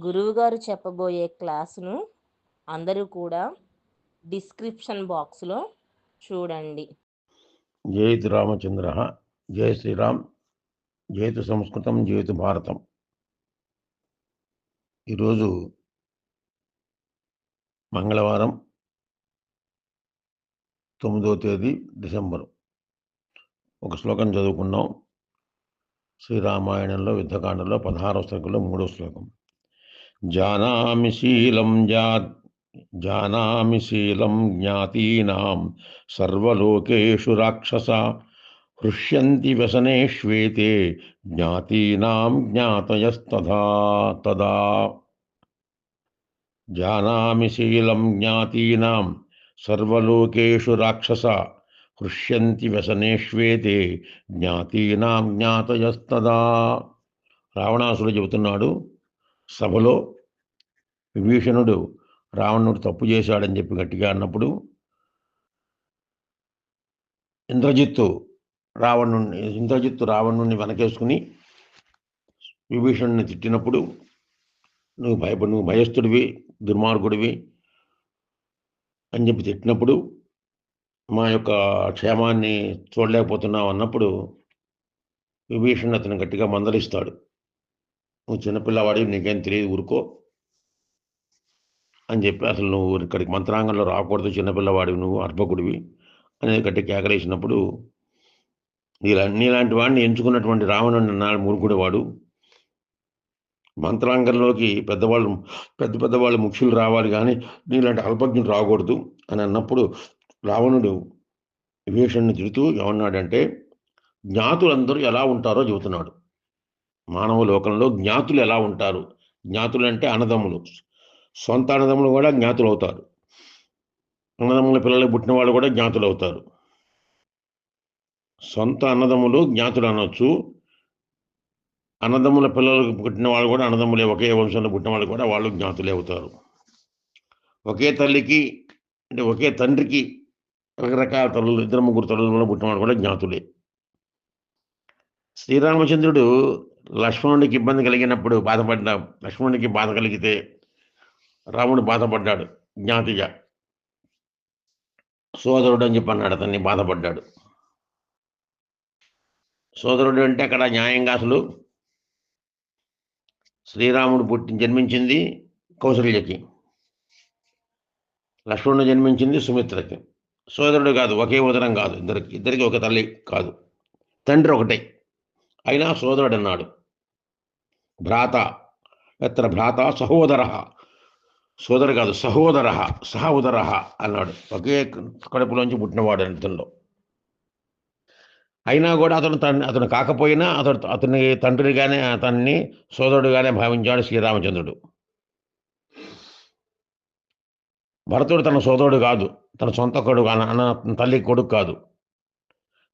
గురువుగారు చెప్పబోయే క్లాసును అందరూ కూడా డిస్క్రిప్షన్ బాక్స్లో చూడండి. జయతు రామచంద్ర జయ శ్రీరామ్ జయతు సంస్కృతం జయతు భారతం. ఈరోజు మంగళవారం తొమ్మిదో తేదీ డిసెంబర్. ఒక శ్లోకం చదువుకున్నాం. శ్రీరామాయణంలో యుద్ధకాండలో పదహారవ శ్లోకంలో మూడో శ్లోకం. జానామి శీలం జా జానామి శీలం జ్ఞాతీనాం సర్వలోకేషు రాక్షస హృష్యంతి వ్యసనేష్వేతే జ్ఞాతీనాం జ్ఞాతయస్తథా తదా. జానామి శీలం జ్ఞాతీనాం సర్వలోకేషు రాక్షస హృష్యంతి వ్యసనేష్వేతే జ్ఞాతీనాం జ్ఞాతయస్తదా రావణాసుడు చెబుతున్నాడు సభలో విభీషణుడు రావణుడు తప్పు చేశాడని చెప్పి గట్టిగా అన్నప్పుడు ఇంద్రజిత్తు రావణుణ్ణి ఇంద్రజిత్తు రావణుణ్ణి వెనకేసుకుని విభీషణుని తిట్టినప్పుడు నువ్వు భయపడి నువ్వు భయస్థుడివి దుర్మార్గుడివి అని చెప్పి తిట్టినప్పుడు మా యొక్క క్షేమాన్ని చూడలేకపోతున్నావు అన్నప్పుడు విభీషణ్ అతను గట్టిగా మందలిస్తాడు. నువ్వు చిన్నపిల్లవాడి నీకేం తెలియదు ఊరుకో. అని చెప్పి అసలు నువ్వు ఇక్కడికి మంత్రాంగంలో రాకూడదు చిన్నపిల్లవాడివి నువ్వు అర్భకుడివి అనేది గట్టి కేకలేసినప్పుడు నీలా నీలాంటి వాడిని ఎంచుకున్నటువంటి రావణుడు నాడు మూర్ఖుడు వాడు మంత్రాంగంలోకి పెద్దవాళ్ళు పెద్ద పెద్దవాళ్ళు ముఖ్యులు రావాలి కానీ నీలాంటి అల్పజ్ఞుడు రాకూడదు అని అన్నప్పుడు రావణుడు విభీషణ్ణి తిడుతూ ఏమన్నాడంటే జ్ఞాతులందరూ ఎలా ఉంటారో చెబుతున్నాడు. మానవ లోకంలో జ్ఞాతులు ఎలా ఉంటారు? జ్ఞాతులు అంటే అన్నదమ్ములు. సొంత అన్నదమ్ములు కూడా జ్ఞాతులు అవుతారు. అన్నదమ్ముల పిల్లలకు పుట్టిన వాళ్ళు కూడా జ్ఞాతులు అవుతారు. సొంత అన్నదమ్ములు జ్ఞాతులు అనొచ్చు. అన్నదమ్ముల పిల్లలకు పుట్టిన వాళ్ళు కూడా అన్నదమ్ములే. ఒకే వంశంలో పుట్టిన వాళ్ళు కూడా వాళ్ళు జ్ఞాతులే అవుతారు. ఒకే తల్లికి అంటే ఒకే తండ్రికి రకరకాల తల్లులు ఇద్దరు ముగ్గురు తల్లులు పుట్టిన వాళ్ళు కూడా జ్ఞాతులే. శ్రీరామచంద్రుడు లక్ష్మణుడికి ఇబ్బంది కలిగినప్పుడు బాధపడ్డా లక్ష్మణుడికి బాధ కలిగితే రాముడు బాధపడ్డాడు జ్ఞాతిగా. సోదరుడు అని చెప్పి అన్నాడు అతన్ని బాధపడ్డాడు. సోదరుడు అంటే అక్కడ న్యాయంగా అసలు శ్రీరాముడు పుట్టి జన్మించింది కౌశల్యకి లక్ష్మణుడు జన్మించింది సుమిత్రకి. సోదరుడు కాదు ఒకే ఉదరం కాదు. ఇద్దరికి ఇద్దరికి ఒక తల్లి కాదు. తండ్రి ఒకటే. అయినా సోదరుడు అన్నాడు భ్రాత ఎత్ర భ్రాత సహోదర. సోదరు కాదు సహోదర సహోదర అన్నాడు. ఒకే కడుపులోంచి పుట్టినవాడు అతనిలో. అయినా కూడా అతను తన అతను కాకపోయినా అతడు అతని తండ్రిగానే అతన్ని సోదరుడుగానే భావించాడు శ్రీరామచంద్రుడు. భరతుడు తన సోదరుడు కాదు. తన సొంత కొడుకు అన్న తల్లి కొడుకు కాదు.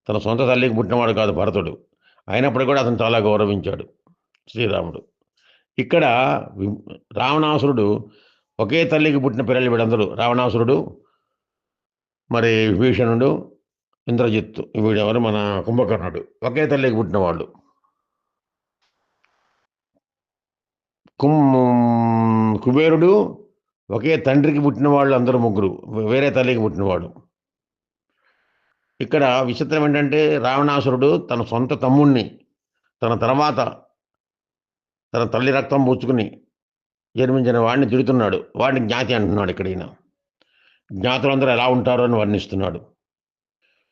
తన సొంత తల్లికి పుట్టినవాడు కాదు భరతుడు. అయినప్పుడు కూడా అతను చాలా గౌరవించాడు శ్రీరాముడు. ఇక్కడ రావణాసురుడు ఒకే తల్లికి పుట్టిన పిల్లలు వీడందరూ రావణాసురుడు మరి విభీషణుడు ఇంద్రజిత్తు. వీడెవరు మన కుంభకర్ణుడు. ఒకే తల్లికి పుట్టిన వాళ్ళు. కుం కుబేరుడు ఒకే తండ్రికి పుట్టిన వాళ్ళు అందరూ ముగ్గురు. వేరే తల్లికి పుట్టినవాడు ఇక్కడ విచిత్రం ఏంటంటే రావణాసురుడు తన సొంత తమ్ముణ్ణి తన తర్వాత తన తల్లి రక్తం పూచుకుని జన్మించిన వాడిని తిడుతున్నాడు. వాడిని జ్ఞాతి అంటున్నాడు ఇక్కడ ఈయన. జ్ఞాతులందరూ ఎలా ఉంటారో అని వర్ణిస్తున్నాడు.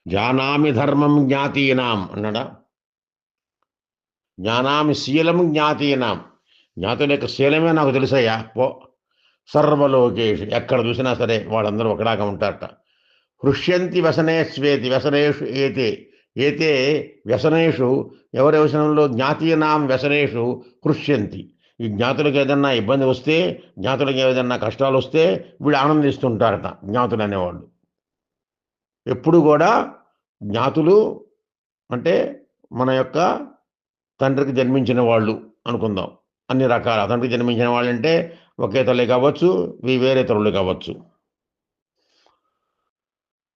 జానామి ధర్మం జ్ఞాతీనాం అన్నాడా? జ్ఞానామి శీలం జ్ఞాతీనాం. జ్ఞాతుల యొక్క శీలమే నాకు తెలుసయ్యా. పో. సర్వలోకేష్. ఎక్కడ చూసినా సరే వాళ్ళందరూ ఒకలాగా ఉంటారట. హృష్యంతి వ్యసనేష్వేతి వ్యసనేషు ఏతే. ఏతే వ్యసనేషు ఎవరి వ్యసనంలో జ్ఞాతీయనాం వ్యసనేషు హృష్యంతి. ఈ జ్ఞాతులకు ఏదన్నా ఇబ్బంది వస్తే జ్ఞాతులకు ఏదన్నా కష్టాలు వస్తే వీళ్ళు ఆనందిస్తుంటారట జ్ఞాతులు అనేవాళ్ళు. ఎప్పుడు కూడా జ్ఞాతులు అంటే మన యొక్క తండ్రికి జన్మించిన వాళ్ళు అనుకుందాం. అన్ని రకాల తండ్రికి జన్మించిన వాళ్ళు అంటే ఒకే తల్లి కావచ్చు వేరే తల్లులు కావచ్చు.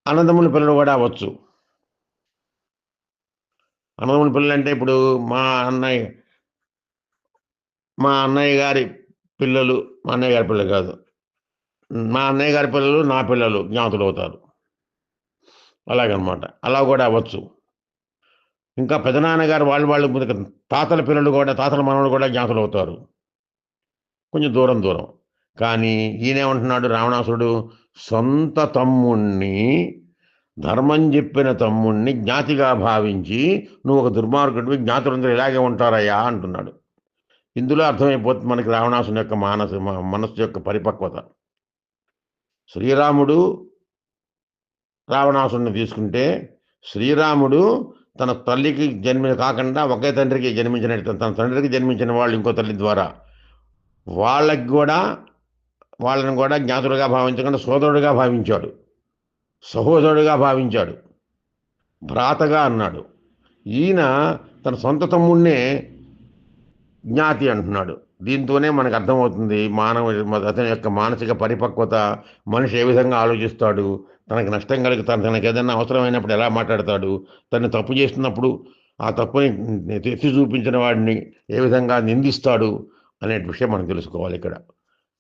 అన్నదమ్ముల పిల్లలు కూడా అవ్వచ్చు. అన్నదమ్ముల పిల్లలు అంటే ఇప్పుడు మా అన్నయ్య మా అన్నయ్య గారి పిల్లలు మా అన్నయ్య గారి పిల్లలు కాదు. మా అన్నయ్య గారి పిల్లలు నా పిల్లలు జ్ఞాతులు అవుతారు. అలాగనమాట. అలా కూడా అవ్వచ్చు. ఇంకా పెదనాన్నగారు వాళ్ళు వాళ్ళు తాతల పిల్లలు కూడా తాతల మనవలు కూడా జ్ఞాతులు అవుతారు. కొంచెం దూరం దూరం. కానీ ఈయనేమంటున్నాడు రావణాసుడు సొంత తమ్ముణ్ణి ధర్మం చెప్పిన తమ్ముణ్ణి జ్ఞాతిగా భావించి నువ్వు ఒక దుర్మార్గుడివి జ్ఞాతులందరూ ఇలాగే ఉంటారయ్యా అంటున్నాడు. ఇందులో అర్థమైపోతుంది మనకి రావణాసుని యొక్క మానస మనస్సు యొక్క పరిపక్వత. శ్రీరాముడు రావణాసుని తీసుకుంటే శ్రీరాముడు తన తల్లికి జన్మ కాకుండా ఒకే తండ్రికి జన్మించిన తన తండ్రికి జన్మించిన వాళ్ళు ఇంకో తల్లి ద్వారా వాళ్ళకి కూడా వాళ్ళని కూడా జ్ఞాతుడుగా భావించకుండా సోదరుడుగా భావించాడు. సహోదరుడుగా భావించాడు. భ్రాతగా అన్నాడు. ఈయన తన సొంత తమ్ముడినే జ్ఞాతి అంటున్నాడు. దీంతోనే మనకు అర్థమవుతుంది మానవ అతని యొక్క మానసిక పరిపక్వత మనిషి ఏ విధంగా ఆలోచిస్తాడు తనకు నష్టం కలుగుతాడు తనకి ఏదైనా అవసరమైనప్పుడు ఎలా మాట్లాడతాడు తను తప్పు చేస్తున్నప్పుడు ఆ తప్పుని తెచ్చి చూపించిన వాడిని ఏ విధంగా నిందిస్తాడు అనే విషయం మనం తెలుసుకోవాలి ఇక్కడ.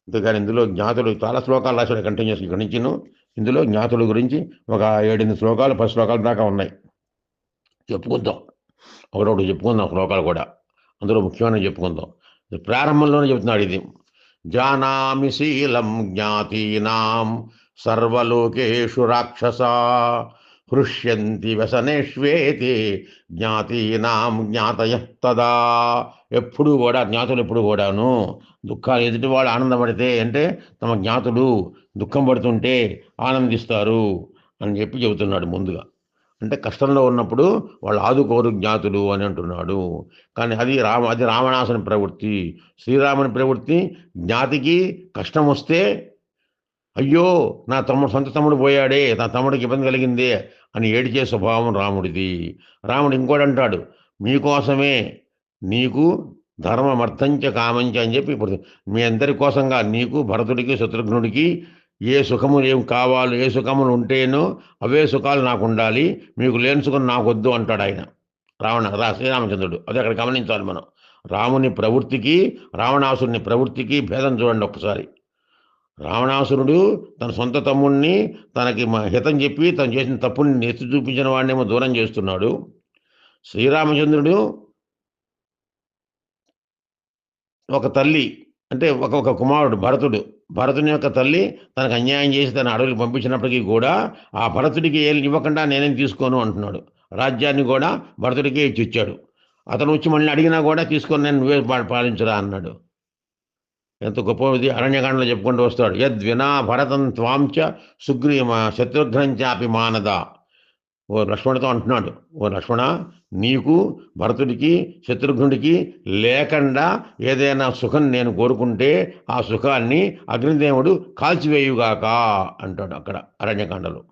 అంతేగాని ఇందులో జ్ఞాతులు చాలా శ్లోకాలు రాశాడు కంటిన్యూస్ ఇక్కడి నుంచి ఇందులో జ్ఞాతుల గురించి ఒక ఏడెనిమిది శ్లోకాలు పది శ్లోకాల దాకా ఉన్నాయి. చెప్పుకుందాం. ఒకటొకటి చెప్పుకుందాం శ్లోకాలు కూడా. అందులో ముఖ్యమైనవి చెప్పుకుందాం. ఇది ప్రారంభంలోనే చెబుతున్నాడు ఇది. జానామి శీలం జ్ఞాతీనాం సర్వలోకేషు రాక్షస హృష్యంతి వ్యసనేష్వేతి జ్ఞాతీనాం జ్ఞాతయ తదా. ఎప్పుడు కూడా జ్ఞాతులు ఎప్పుడు కూడాను దుఃఖాలు ఎదుటి వాళ్ళు ఆనందపడితే అంటే తమ జ్ఞాతులు దుఃఖం పడుతుంటే ఆనందిస్తారు అని చెప్పి చెబుతున్నాడు ముందుగా. అంటే కష్టంలో ఉన్నప్పుడు వాళ్ళు ఆదుకోరు జ్ఞాతులు అని అంటున్నాడు. కానీ అది రామ అది రావణాసుని ప్రవృత్తి. శ్రీరాముని ప్రవృత్తి జ్ఞాతికి కష్టం వస్తే అయ్యో నా తమ్ముడు సొంత తమ్ముడు పోయాడే నా తమ్ముడికి ఇబ్బంది కలిగిందే అని ఏడిచే స్వభావం రాముడిది. రాముడు ఇంకోటి అంటాడు మీకోసమే నీకు ధర్మమర్థంచ కామంచ అని చెప్పి ఇప్పుడు మీ అందరి కోసంగా నీకు భరతుడికి శత్రుఘ్నుడికి ఏ సుఖములు ఏం కావాలో ఏ సుఖములు ఉంటేనో అవే సుఖాలు నాకు ఉండాలి మీకు లేని సుఖం నాకు వద్దు అంటాడు ఆయన. రావణ రా శ్రీరామచంద్రుడు అది అక్కడ గమనించాలి మనం. రాముని ప్రవృత్తికి రావణాసుని ప్రవృత్తికి భేదం చూడండి ఒక్కసారి. రావణాసురుడు తన సొంత తమ్ముణ్ణి తనకి హితం చెప్పి తను చేసిన తప్పుని నెత్తి చూపించిన వాడినేమో దూరం చేస్తున్నాడు. శ్రీరామచంద్రుడు ఒక తల్లి అంటే ఒక ఒక కుమారుడు భరతుడు. భరతుని యొక్క తల్లి తనకు అన్యాయం చేసి తన అడవులు పంపించినప్పటికీ కూడా ఆ భరతుడికి ఏం ఇవ్వకుండా నేనేం తీసుకోను అంటున్నాడు. రాజ్యాన్ని కూడా భరతుడికే ఇచ్చి ఇచ్చాడు. అతను వచ్చి మళ్ళీ అడిగినా కూడా తీసుకొని నేను నువ్వే పాలించరా అన్నాడు. ఎంత గొప్పది అరణ్యకాండలో చెప్పుకుంటూ వస్తాడు. యద్వినా భరతం త్వాంచ సుగ్రీమ శత్రుఘ్నంచాపి మానద. ఓ లక్ష్మణతో అంటున్నాడు. ఓ లక్ష్మణ నీకు భరతుడికి శత్రుఘ్నుడికి లేకుండా ఏదైనా సుఖం నేను కోరుకుంటే ఆ సుఖాన్ని అగ్నిదేవుడు కాల్చివేయుగాక అంటాడు అక్కడ అరణ్యకాండలో.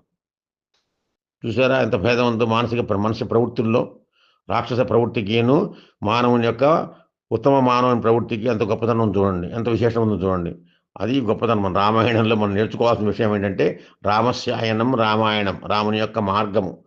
చూసారా ఎంత భేదం ఉందో మానసిక ప్ర- మనిషి ప్రవృత్తుల్లో. రాక్షస ప్రవృత్తికిను మానవుని యొక్క ఉత్తమ మానవుని ప్రవృత్తికి ఎంత గొప్పతనం చూడండి ఎంత విశేషం ఉందో చూడండి. అది గొప్పతనం. మన రామాయణంలో మనం నేర్చుకోవాల్సిన విషయం ఏంటంటే రామస్యాయనం రామాయణం రాముని యొక్క మార్గము.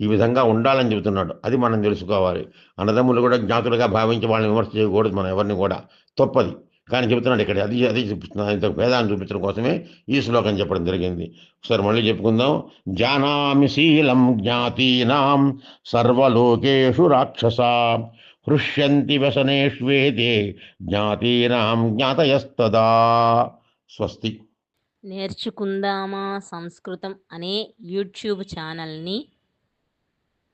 ఈ విధంగా ఉండాలని చెబుతున్నాడు. అది మనం తెలుసుకోవాలి. అన్నదమ్ములు కూడా జ్ఞాతులుగా భావించి వాళ్ళని విమర్శ చేయకూడదు మనం ఎవరిని కూడా. తప్పది. కానీ చెబుతున్నాడు ఇక్కడ అది అది చూపిస్తున్నాడు ఇంత భేదాన్ని చూపించడం కోసమే ఈ శ్లోకం చెప్పడం జరిగింది. ఒకసారి మళ్ళీ చెప్పుకుందాం. జానామి శీలం జ్ఞాతీనాం సర్వలోకేషు రాక్షస. హృష్యంతి వ్యసనేష్వేతే జ్ఞాతీనాం జ్ఞాతయస్తదా. స్వస్తి. నేర్చుకుందామా సంస్కృతం అనే యూట్యూబ్ ఛానల్ని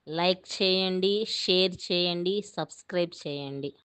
లైక్ చేయండి షేర్ చేయండి సబ్స్క్రైబ్ చేయండి.